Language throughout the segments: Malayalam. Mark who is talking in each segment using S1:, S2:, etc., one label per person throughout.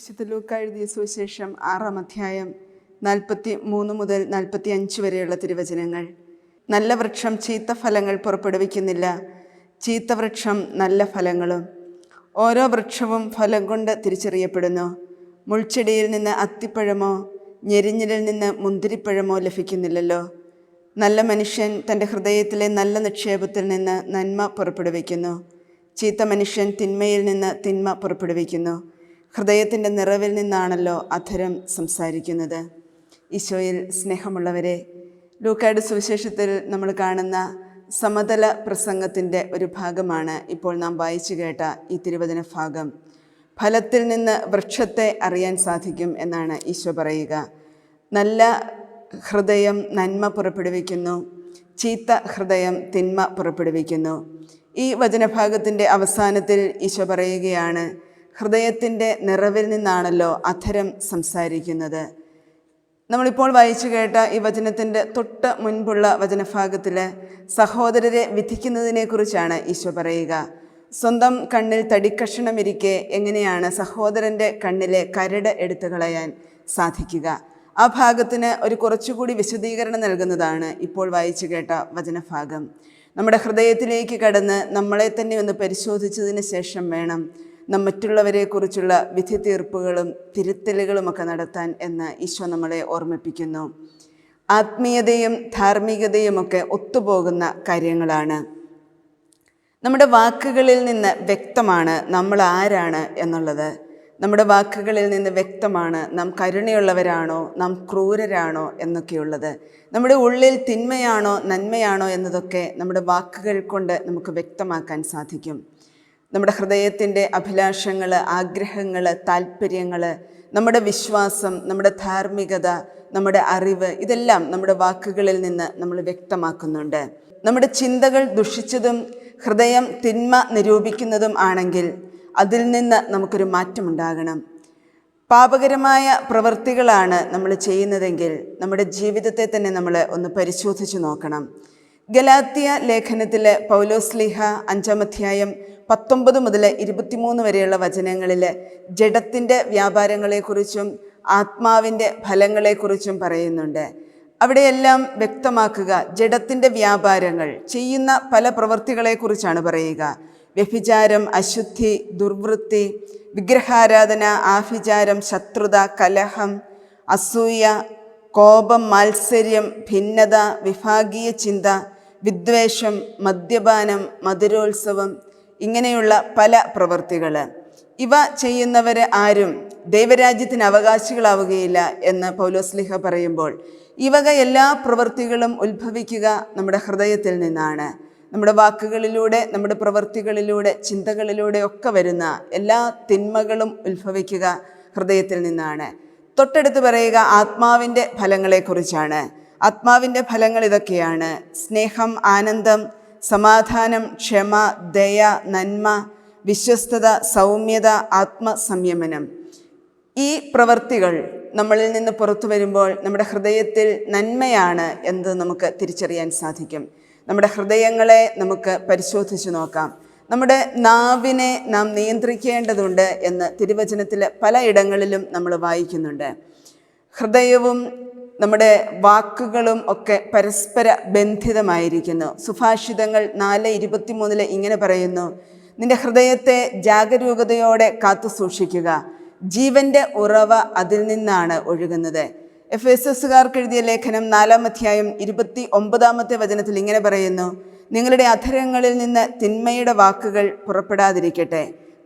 S1: വിശുദ്ധ ലൂക്ക എഴുതിയ സുവിശേഷം ആറാം അധ്യായം നാൽപ്പത്തി മൂന്ന് മുതൽ നാൽപ്പത്തി അഞ്ച് വരെയുള്ള തിരുവചനങ്ങൾ. നല്ല വൃക്ഷം ചീത്ത ഫലങ്ങൾ പുറപ്പെടുവിക്കുന്നില്ല. ചീത്ത വൃക്ഷം നല്ല ഫലങ്ങളും. ഓരോ വൃക്ഷവും ഫലം കൊണ്ട് തിരിച്ചറിയപ്പെടുന്നു. മുൾച്ചെടിയിൽ നിന്ന് അത്തിപ്പഴമോ ഞെരിഞ്ഞിലിൽ നിന്ന് മുന്തിരിപ്പഴമോ ലഭിക്കുന്നില്ലല്ലോ. നല്ല മനുഷ്യൻ തന്റെ ഹൃദയത്തിലെ നല്ല നിക്ഷേപത്തിൽ നിന്ന് നന്മ പുറപ്പെടുവിക്കുന്നു. ചീത്ത മനുഷ്യൻ തിന്മയിൽ നിന്ന് തിന്മ പുറപ്പെടുവിക്കുന്നു. ഹൃദയത്തിന്റെ നിറവിൽ നിന്നാണല്ലോ അധരം സംസാരിക്കുന്നത്. ഈശോയിൽ സ്നേഹമുള്ളവരെ ലൂക്കായുടെ സുവിശേഷത്തിൽ നമ്മൾ കാണുന്ന സമതല പ്രസംഗത്തിന്റെ ഒരു ഭാഗമാണ് ഇപ്പോൾ നാം വായിച്ചു കേട്ട ഈ തിരുവചന ഭാഗം. ഫലത്തിൽ നിന്ന് വൃക്ഷത്തെ അറിയാൻ സാധിക്കും എന്നാണ് ഈശോ പറയുക. നല്ല ഹൃദയം നന്മ പുറപ്പെടുവിക്കുന്നു ചീത്ത ഹൃദയം തിന്മ പുറപ്പെടുവിക്കുന്നു. ഈ വചനഭാഗത്തിന്റെ അവസാനത്തിൽ ഈശോ പറയുകയാണ് ഹൃദയത്തിന്റെ നിറവിൽ നിന്നാണല്ലോ അധരം സംസാരിക്കുന്നത്. നമ്മളിപ്പോൾ വായിച്ചു കേട്ട ഈ വചനത്തിന്റെ തൊട്ട് മുൻപുള്ള വചനഭാഗത്തിൽ സഹോദരരെ വിധിക്കുന്നതിനെക്കുറിച്ചാണ് ഈശോ പറയുക. സ്വന്തം കണ്ണിൽ തടിക്കഷണമിരിക്കെ എങ്ങനെയാണ് സഹോദരന്റെ കണ്ണിലെ കരട് എടുത്തു കളയാൻ സാധിക്കുക? ആ ഭാഗത്തിന് ഒരു കുറച്ചുകൂടി വിശദീകരണം നൽകുന്നതാണ് ഇപ്പോൾ വായിച്ചു കേട്ട വചനഭാഗം. നമ്മുടെ ഹൃദയത്തിലേക്ക് കടന്ന് നമ്മളെ തന്നെ ഒന്ന് പരിശോധിച്ചതിന് ശേഷം വേണം മറ്റുള്ളവരെക്കുറിച്ചുള്ള വിധി തീർപ്പുകളും തിരുത്തലുകളുമൊക്കെ നടത്താൻ എന്ന് ഈശോ നമ്മളെ ഓർമ്മിപ്പിക്കുന്നു. ആത്മീയതയും ധാർമ്മികതയുമൊക്കെ ഒത്തുപോകുന്ന കാര്യങ്ങളാണ്. നമ്മുടെ വാക്കുകളിൽ നിന്ന് വ്യക്തമാണ് നമ്മൾ ആരാണ് എന്നുള്ളത്. നമ്മുടെ വാക്കുകളിൽ നിന്ന് വ്യക്തമാണ് നാം കരുണയുള്ളവരാണോ നാം ക്രൂരരാണോ എന്നൊക്കെയുള്ളത്. നമ്മുടെ ഉള്ളിൽ തിന്മയാണോ നന്മയാണോ എന്നതൊക്കെ നമ്മുടെ വാക്കുകൾ കൊണ്ട് നമുക്ക് വ്യക്തമാക്കാൻ സാധിക്കും. നമ്മുടെ ഹൃദയത്തിന്റെ അഭിലാഷങ്ങൾ ആഗ്രഹങ്ങൾ താല്പര്യങ്ങൾ നമ്മുടെ വിശ്വാസം നമ്മുടെ ധാർമ്മികത നമ്മുടെ അറിവ് ഇതെല്ലാം നമ്മുടെ വാക്കുകളിൽ നിന്ന് നമ്മൾ വ്യക്തമാക്കുന്നുണ്ട്. നമ്മുടെ ചിന്തകൾ ദുഷിച്ചതും ഹൃദയം തിന്മ നിരൂപിക്കുന്നതും ആണെങ്കിൽ അതിൽ നിന്ന് നമുക്കൊരു മാറ്റമുണ്ടാകണം. പാപകരമായ പ്രവൃത്തികളാണ് നമ്മൾ ചെയ്യുന്നതെങ്കിൽ നമ്മുടെ ജീവിതത്തെ തന്നെ നമ്മൾ ഒന്ന് പരിശോധിച്ച് നോക്കണം. ഗലാത്തിയ ലേഖനത്തിലെ പൗലോസ്ലിഹ അഞ്ചാം അധ്യായം പത്തൊമ്പത് മുതൽ ഇരുപത്തിമൂന്ന് വരെയുള്ള വചനങ്ങളിൽ ജഡത്തിന്റെ വ്യാപാരങ്ങളെക്കുറിച്ചും ആത്മാവിന്റെ ഫലങ്ങളെക്കുറിച്ചും പറയുന്നുണ്ട്. അവിടെയെല്ലാം വ്യക്തമാക്കുക ജഡത്തിന്റെ വ്യാപാരങ്ങൾ ചെയ്യുന്ന പല പ്രവൃത്തികളെക്കുറിച്ചാണ് പറയുക. വ്യഭിചാരം അശുദ്ധി ദുർവൃത്തി വിഗ്രഹാരാധന ആഭിചാരം ശത്രുത കലഹം അസൂയ കോപം മാത്സര്യം ഭിന്നത വിഭാഗീയ ചിന്ത വിദ്വേഷം മദ്യപാനം മധുരോത്സവം ഇങ്ങനെയുള്ള പല പ്രവൃത്തികൾ ഇവ ചെയ്യുന്നവർ ആരും ദൈവരാജ്യത്തിന് അവകാശികളാവുകയില്ല എന്ന് പൗലോസ്ലിഹ പറയുമ്പോൾ ഈ വക എല്ലാ പ്രവൃത്തികളും ഉത്ഭവിക്കുക നമ്മുടെ ഹൃദയത്തിൽ നിന്നാണ്. നമ്മുടെ വാക്കുകളിലൂടെ നമ്മുടെ പ്രവൃത്തികളിലൂടെ ചിന്തകളിലൂടെ ഒക്കെ വരുന്ന എല്ലാ തിന്മകളും ഉത്ഭവിക്കുക ഹൃദയത്തിൽ നിന്നാണ്. തൊട്ടടുത്ത് പറയുക ആത്മാവിന്റെ ഫലങ്ങളെക്കുറിച്ചാണ്. ആത്മാവിന്റെ ഫലങ്ങൾ ഇതൊക്കെയാണ്. സ്നേഹം ആനന്ദം സമാധാനം ക്ഷമ ദയ നന്മ വിശ്വസ്തത സൗമ്യത ആത്മസംയമനം. ഈ പ്രവൃത്തികൾ നമ്മളിൽ നിന്ന് പുറത്തു വരുമ്പോൾ നമ്മുടെ ഹൃദയത്തിൽ നന്മയാണ് എന്ന് നമുക്ക് തിരിച്ചറിയാൻ സാധിക്കും. നമ്മുടെ ഹൃദയങ്ങളെ നമുക്ക് പരിശോധിച്ച് നോക്കാം. നമ്മുടെ നാവിനെ നാം നിയന്ത്രിക്കേണ്ടതുണ്ട് എന്ന് തിരുവചനത്തിൽ പലയിടങ്ങളിലും നമ്മൾ വായിക്കുന്നുണ്ട്. ഹൃദയവും നമ്മുടെ വാക്കുകളും ഒക്കെ പരസ്പര ബന്ധിതമായിരിക്കുന്നു. സുഭാഷിതങ്ങൾ നാല് ഇരുപത്തിമൂന്നിൽ ഇങ്ങനെ പറയുന്നു നിന്റെ ഹൃദയത്തെ ജാഗരൂകതയോടെ കാത്തു സൂക്ഷിക്കുക. ജീവന്റെ ഉറവ അതിൽ നിന്നാണ് ഒഴുകുന്നത്. എഫ് എസ് എസുകാർക്ക് എഴുതിയ ലേഖനം നാലാം അധ്യായം ഇരുപത്തി ഒമ്പതാമത്തെ വചനത്തിൽ ഇങ്ങനെ പറയുന്നു നിങ്ങളുടെ അധരങ്ങളിൽ നിന്ന് തിന്മയുടെ വാക്കുകൾ പുറപ്പെടാതിരിക്കട്ടെ.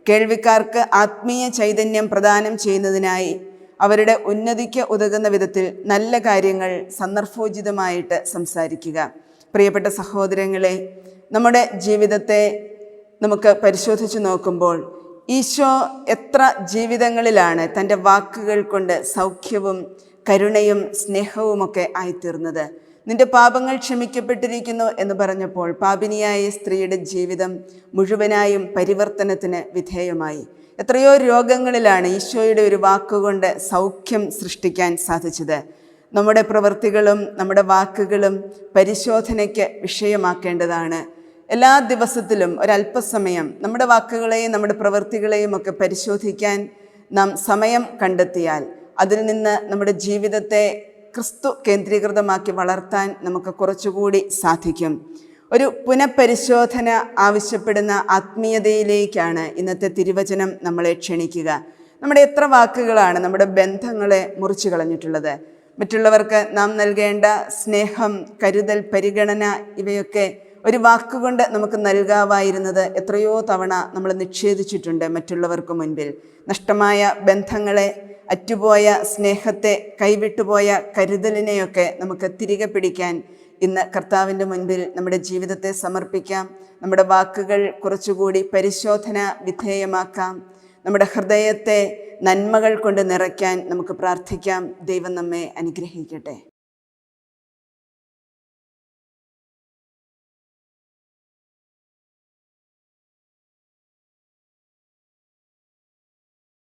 S1: കേൾവിക്കാർക്ക് ആത്മീയ ചൈതന്യം പ്രദാനം ചെയ്യുന്നതിനായി അവരുടെ ഉന്നതിക്ക് ഉതകുന്ന വിധത്തിൽ നല്ല കാര്യങ്ങൾ സന്ദർഭോചിതമായിട്ട് സംസാരിക്കുക. പ്രിയപ്പെട്ട സഹോദരങ്ങളെ നമ്മുടെ ജീവിതത്തെ നമുക്ക് പരിശോധിച്ച് നോക്കുമ്പോൾ ഈശോ എത്ര ജീവിതങ്ങളിലാണ് തന്റെ വാക്കുകൾ കൊണ്ട് സൗഖ്യവും കരുണയും സ്നേഹവുമൊക്കെ ആയിത്തീർന്നത്. നിന്റെ പാപങ്ങൾ ക്ഷമിക്കപ്പെട്ടിരിക്കുന്നു എന്ന് പറഞ്ഞപ്പോൾ പാപിനിയായ സ്ത്രീയുടെ ജീവിതം മുഴുവനായും പരിവർത്തനത്തിന് വിധേയമായി. എത്രയോ രോഗങ്ങളിലാണ് ഈശോയുടെ ഒരു വാക്കുകൊണ്ട് സൗഖ്യം സൃഷ്ടിക്കാൻ സാധിച്ചത്. നമ്മുടെ പ്രവൃത്തികളും നമ്മുടെ വാക്കുകളും പരിശോധനയ്ക്ക് വിഷയമാക്കേണ്ടതാണ്. എല്ലാ ദിവസത്തിലും ഒരല്പസമയം നമ്മുടെ വാക്കുകളെയും നമ്മുടെ പ്രവൃത്തികളെയും ഒക്കെ പരിശോധിക്കാൻ നാം സമയം കണ്ടെത്തിയാൽ അതിൽ നിന്ന് നമ്മുടെ ജീവിതത്തെ ക്രിസ്തു കേന്ദ്രീകൃതമാക്കി വളർത്താൻ നമുക്ക് കുറച്ചുകൂടി സാധിക്കും. ഒരു പുനഃപരിശോധന ആവശ്യപ്പെടുന്ന ആത്മീയതയിലേക്കാണ് ഇന്നത്തെ തിരുവചനം നമ്മളെ ക്ഷണിക്കുക. നമ്മുടെ എത്ര വാക്കുകളാണ് നമ്മുടെ ബന്ധങ്ങളെ മുറിച്ചു കളഞ്ഞിട്ടുള്ളത്. മറ്റുള്ളവർക്ക് നാം നൽകേണ്ട സ്നേഹം കരുതൽ പരിഗണന ഇവയൊക്കെ ഒരു വാക്കുകൊണ്ട് നമുക്ക് നൽകാവായിരുന്നത് എത്രയോ തവണ നമ്മൾ നിഷേധിച്ചിട്ടുണ്ട് മറ്റുള്ളവർക്ക് മുൻപിൽ. നഷ്ടമായ ബന്ധങ്ങളെ അറ്റുപോയ സ്നേഹത്തെ കൈവിട്ടുപോയ കരുതലിനെയൊക്കെ നമുക്ക് തിരികെ പിടിക്കാൻ ഇന്ന് കർത്താവിന്റെ മുൻപിൽ നമ്മുടെ ജീവിതത്തെ സമർപ്പിക്കാം. നമ്മുടെ വാക്കുകൾ കുറച്ചുകൂടി പരിശോധന വിധേയമാക്കാം. നമ്മുടെ ഹൃദയത്തെ നന്മകൾ കൊണ്ട് നിറയ്ക്കാൻ നമുക്ക് പ്രാർത്ഥിക്കാം. ദൈവം നമ്മെ അനുഗ്രഹിക്കട്ടെ.